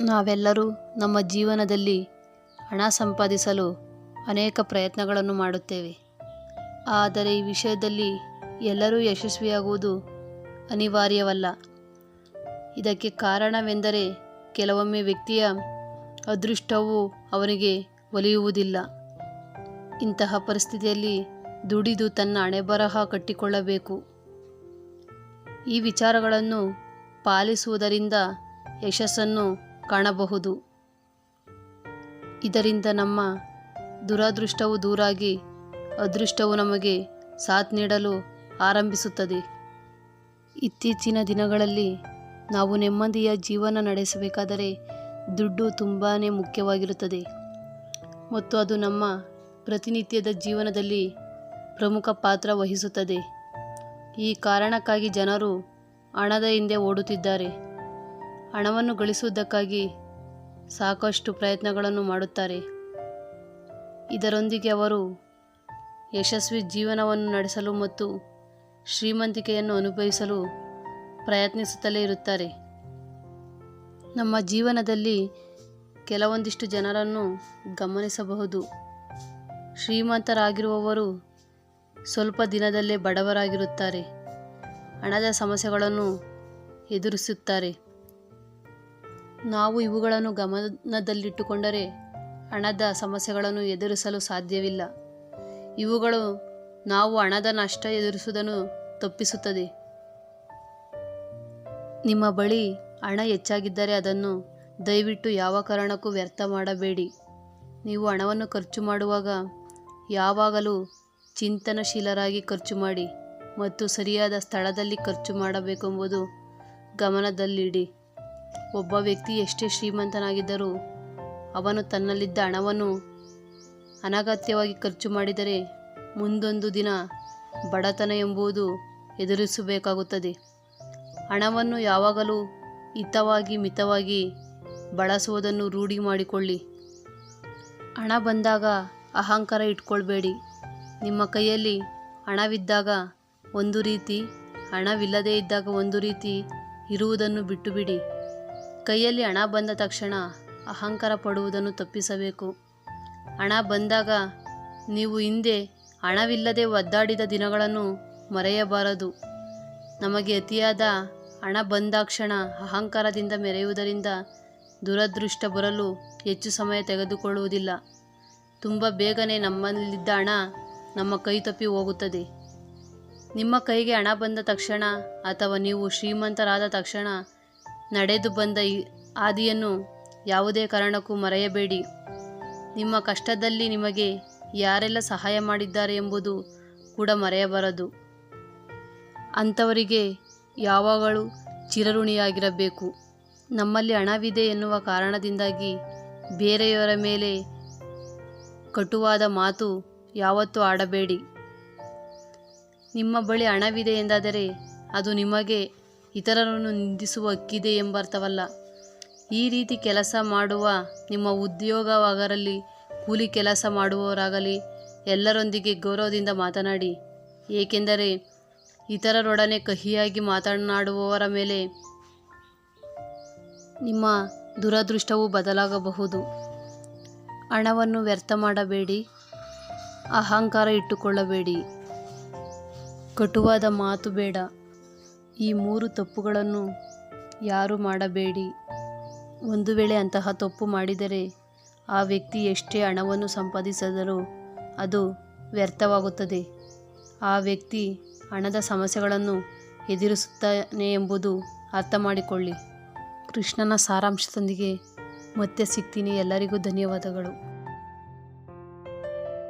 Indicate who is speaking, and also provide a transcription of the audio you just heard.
Speaker 1: ನಾವೆಲ್ಲರೂ ನಮ್ಮ ಜೀವನದಲ್ಲಿ ಹಣ ಸಂಪಾದಿಸಲು ಅನೇಕ ಪ್ರಯತ್ನಗಳನ್ನು ಮಾಡುತ್ತೇವೆ. ಆದರೆ ಈ ವಿಷಯದಲ್ಲಿ ಎಲ್ಲರೂ ಯಶಸ್ವಿಯಾಗುವುದು ಅನಿವಾರ್ಯವಲ್ಲ. ಇದಕ್ಕೆ ಕಾರಣವೆಂದರೆ ಕೆಲವೊಮ್ಮೆ ವ್ಯಕ್ತಿಯ ಅದೃಷ್ಟವು ಅವನಿಗೆ ಒಲಿಯುವುದಿಲ್ಲ. ಇಂತಹ ಪರಿಸ್ಥಿತಿಯಲ್ಲಿ ದುಡಿದು ತನ್ನ ಹಣೆಬರಹ ಕಟ್ಟಿಕೊಳ್ಳಬೇಕು. ಈ ವಿಚಾರಗಳನ್ನು ಪಾಲಿಸುವುದರಿಂದ ಯಶಸ್ಸನ್ನು ಕಾಣಬಹುದು. ಇದರಿಂದ ನಮ್ಮ ದುರಾದೃಷ್ಟವು ದೂರಾಗಿ ಅದೃಷ್ಟವು ನಮಗೆ ಸಾಥ್ ನೀಡಲು ಆರಂಭಿಸುತ್ತದೆ. ಇತ್ತೀಚಿನ ದಿನಗಳಲ್ಲಿ ನಾವು ನೆಮ್ಮದಿಯ ಜೀವನ ನಡೆಸಬೇಕಾದರೆ ದುಡ್ಡು ತುಂಬಾ ಮುಖ್ಯವಾಗಿರುತ್ತದೆ. ಮತ್ತು ಅದು ನಮ್ಮ ಪ್ರತಿನಿತ್ಯದ ಜೀವನದಲ್ಲಿ ಪ್ರಮುಖ ಪಾತ್ರ ವಹಿಸುತ್ತದೆ. ಈ ಕಾರಣಕ್ಕಾಗಿ ಜನರು ಹಣದ ಹಿಂದೆ ಓಡುತ್ತಿದ್ದಾರೆ. ಹಣವನ್ನು ಗಳಿಸುವುದಕ್ಕಾಗಿ ಸಾಕಷ್ಟು ಪ್ರಯತ್ನಗಳನ್ನು ಮಾಡುತ್ತಾರೆ. ಇದರೊಂದಿಗೆ ಅವರು ಯಶಸ್ವಿ ಜೀವನವನ್ನು ನಡೆಸಲು ಮತ್ತು ಶ್ರೀಮಂತಿಕೆಯನ್ನು ಅನುಭವಿಸಲು ಪ್ರಯತ್ನಿಸುತ್ತಲೇ ಇರುತ್ತಾರೆ. ನಮ್ಮ ಜೀವನದಲ್ಲಿ ಕೆಲವೊಂದಿಷ್ಟು ಜನರನ್ನು ಗಮನಿಸಬಹುದು. ಶ್ರೀಮಂತರಾಗಿರುವವರು ಸ್ವಲ್ಪ ದಿನದಲ್ಲೇ ಬಡವರಾಗಿರುತ್ತಾರೆ. ಹಣದ ಸಮಸ್ಯೆಗಳನ್ನು ಎದುರಿಸುತ್ತಾರೆ. ನಾವು ಇವುಗಳನ್ನು ಗಮನದಲ್ಲಿಟ್ಟುಕೊಂಡರೆ ಹಣದ ಸಮಸ್ಯೆಗಳನ್ನು ಎದುರಿಸಲು ಸಾಧ್ಯವಿಲ್ಲ. ಇವುಗಳು ನಾವು ಹಣದ ನಷ್ಟ ಎದುರಿಸುವುದನ್ನು ತಪ್ಪಿಸುತ್ತದೆ. ನಿಮ್ಮ ಬಳಿ ಹಣ ಹೆಚ್ಚಾಗಿದ್ದರೆ ಅದನ್ನು ದಯವಿಟ್ಟು ಯಾವ ಕಾರಣಕ್ಕೂ ವ್ಯರ್ಥ ಮಾಡಬೇಡಿ. ನೀವು ಹಣವನ್ನು ಖರ್ಚು ಮಾಡುವಾಗ ಯಾವಾಗಲೂ ಚಿಂತನಶೀಲರಾಗಿ ಖರ್ಚು ಮಾಡಿ ಮತ್ತು ಸರಿಯಾದ ಸ್ಥಳದಲ್ಲಿ ಖರ್ಚು ಮಾಡಬೇಕೆಂಬುದು ಗಮನದಲ್ಲಿಡಿ. ಒಬ್ಬ ವ್ಯಕ್ತಿ ಎಷ್ಟೇ ಶ್ರೀಮಂತನಾಗಿದ್ದರೂ ಅವನು ತನ್ನಲ್ಲಿದ್ದ ಹಣವನ್ನು ಅನಗತ್ಯವಾಗಿ ಖರ್ಚು ಮಾಡಿದರೆ ಮುಂದೊಂದು ದಿನ ಬಡತನ ಎಂಬುದು ಎದುರಿಸಬೇಕಾಗುತ್ತದೆ. ಹಣವನ್ನು ಯಾವಾಗಲೂ ಹಿತವಾಗಿ ಮಿತವಾಗಿ ಬಳಸುವುದನ್ನು ರೂಢಿ ಮಾಡಿಕೊಳ್ಳಿ. ಹಣ ಬಂದಾಗ ಅಹಂಕಾರ ಇಟ್ಕೊಳ್ಬೇಡಿ. ನಿಮ್ಮ ಕೈಯಲ್ಲಿ ಹಣವಿದ್ದಾಗ ಒಂದು ರೀತಿ, ಹಣವಿಲ್ಲದೇ ಇದ್ದಾಗ ಒಂದು ರೀತಿ ಇರುವುದನ್ನು ಬಿಟ್ಟುಬಿಡಿ. ಕೈಯಲ್ಲಿ ಹಣ ಬಂದ ತಕ್ಷಣ ಅಹಂಕಾರ ಪಡುವುದನ್ನು ತಪ್ಪಿಸಬೇಕು. ಹಣ ಬಂದಾಗ ನೀವು ಹಿಂದೆ ಹಣವಿಲ್ಲದೆ ಒದ್ದಾಡಿದ ದಿನಗಳನ್ನು ಮರೆಯಬಾರದು. ನಮಗೆ ಅತಿಯಾದ ಹಣ ಬಂದಾಕ್ಷಣ ಅಹಂಕಾರದಿಂದ ಮೆರೆಯುವುದರಿಂದ ದುರದೃಷ್ಟ ಬರಲು ಹೆಚ್ಚು ಸಮಯ ತೆಗೆದುಕೊಳ್ಳುವುದಿಲ್ಲ. ತುಂಬ ಬೇಗನೆ ನಮ್ಮಲ್ಲಿದ್ದ ಹಣ ನಮ್ಮ ಕೈ ತಪ್ಪಿ ಹೋಗುತ್ತದೆ. ನಿಮ್ಮ ಕೈಗೆ ಹಣ ಬಂದ ತಕ್ಷಣ ಅಥವಾ ನೀವು ಶ್ರೀಮಂತರಾದ ತಕ್ಷಣ ನಡೆದು ಬಂದ ಈ ಹಾದಿಯನ್ನು ಯಾವುದೇ ಕಾರಣಕ್ಕೂ ಮರೆಯಬೇಡಿ. ನಿಮ್ಮ ಕಷ್ಟದಲ್ಲಿ ನಿಮಗೆ ಯಾರೆಲ್ಲ ಸಹಾಯ ಮಾಡಿದ್ದಾರೆ ಎಂಬುದು ಕೂಡ ಮರೆಯಬಾರದು. ಅಂಥವರಿಗೆ ಯಾವಾಗಲೂ ಚಿರಋಣಿಯಾಗಿರಬೇಕು. ನಮ್ಮಲ್ಲಿ ಹಣವಿದೆ ಎನ್ನುವ ಕಾರಣದಿಂದಾಗಿ ಬೇರೆಯವರ ಮೇಲೆ ಕಟುವಾದ ಮಾತು ಯಾವತ್ತೂ ಆಡಬೇಡಿ. ನಿಮ್ಮ ಬಳಿ ಹಣವಿದೆ ಎಂದಾದರೆ ಅದು ನಿಮಗೆ ಇತರರನ್ನು ನಿಂದಿಸುವ ಹಕ್ಕಿದೆ ಎಂಬರ್ಥವಲ್ಲ. ಈ ರೀತಿ ಕೆಲಸ ಮಾಡುವ ನಿಮ್ಮ ಉದ್ಯೋಗವಾಗರಲ್ಲಿ ಕೂಲಿ ಕೆಲಸ ಮಾಡುವವರಾಗಲಿ, ಎಲ್ಲರೊಂದಿಗೆ ಗೌರವದಿಂದ ಮಾತನಾಡಿ. ಏಕೆಂದರೆ ಇತರರೊಡನೆ ಕಹಿಯಾಗಿ ಮಾತನಾಡುವವರ ಮೇಲೆ ನಿಮ್ಮ ದುರದೃಷ್ಟವು ಬದಲಾಗಬಹುದು. ಹಣವನ್ನು ವ್ಯರ್ಥ ಮಾಡಬೇಡಿ, ಅಹಂಕಾರ ಇಟ್ಟುಕೊಳ್ಳಬೇಡಿ. ಕಟುವಾದ ಮಾತು ಬೇಡ. ಈ ಮೂರು ತಪ್ಪುಗಳನ್ನು ಯಾರು ಮಾಡಬೇಡಿ. ಒಂದು ವೇಳೆ ಅಂತಹ ತಪ್ಪು ಮಾಡಿದರೆ ಆ ವ್ಯಕ್ತಿ ಎಷ್ಟೇ ಹಣವನ್ನು ಸಂಪಾದಿಸಿದರೂ ಅದು ವ್ಯರ್ಥವಾಗುತ್ತದೆ. ಆ ವ್ಯಕ್ತಿ ಹಣದ ಸಮಸ್ಯೆಗಳನ್ನು ಎದುರಿಸುತ್ತಾನೆ ಎಂಬುದು ಅರ್ಥ ಮಾಡಿಕೊಳ್ಳಿ ಕೃಷ್ಣನ ಸಾರಾಂಶದೊಂದಿಗೆ ಮತ್ತೆ ಸಿಗ್ತೀನಿ. ಎಲ್ಲರಿಗೂ ಧನ್ಯವಾದಗಳು.